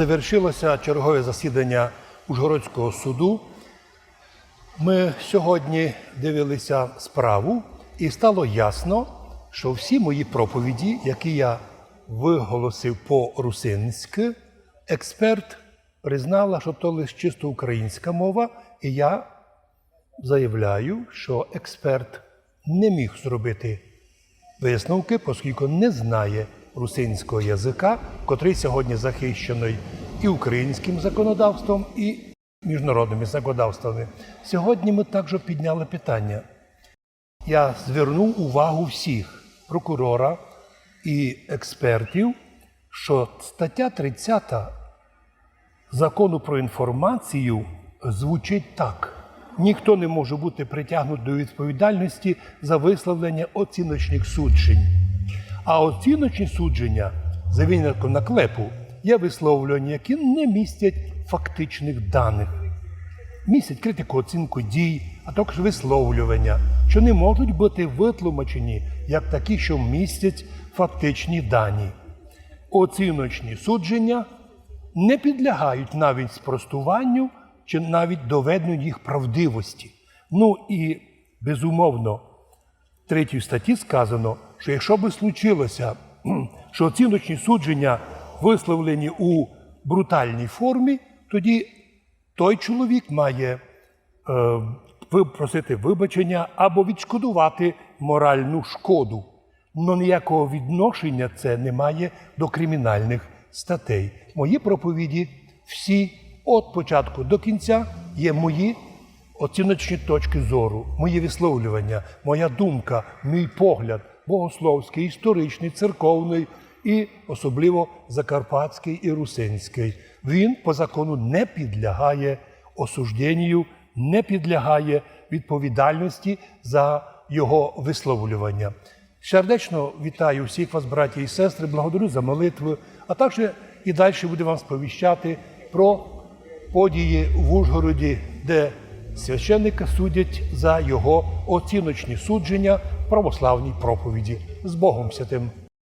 завершилося чергове засідання Ужгородського суду. Ми сьогодні дивилися справу, і стало ясно, що всі мої проповіді, які я виголосив по-русинськи, експерт признала, що то лише чисто українська мова, і я заявляю, що експерт не міг зробити висновки, оскільки не знає русинського язика, котрий сьогодні захищений і українським законодавством, і міжнародними законодавствами. Сьогодні ми також підняли питання. Я звернув увагу всіх прокурора і експертів, що стаття 30 закону про інформацію звучить так: ніхто не може бути притягнутий до відповідальності за висловлення оціночних суджень. А оціночні судження, за винятком наклепу, є висловлювання, які не містять фактичних даних містять критику оцінку дій, а також висловлювання, що не можуть бути витлумачені як такі, що містять фактичні дані. Оціночні судження не підлягають навіть спростуванню чи навіть доведенню їх правдивості. Ну і безумовно, в третій статті сказано, що якщо би случилося, що оціночні судження висловлені у брутальній формі, тоді той чоловік має е, випросити вибачення або відшкодувати моральну шкоду. Но ніякого відношення це не має до кримінальних статей. Мої проповіді всі від початку до кінця є мої оціночні точки зору, мої висловлювання, моя думка, мій погляд богословський, історичний, церковний і особливо закарпатський і русинський. Він по закону не підлягає осужденню, не підлягає відповідальності за його висловлювання. Сердечно вітаю всіх вас, браті і сестри, благодарю за молитви, а також і далі буду вам сповіщати про події в Ужгороді, де священника судять за його оціночні судження православній проповіді. З Богом святим!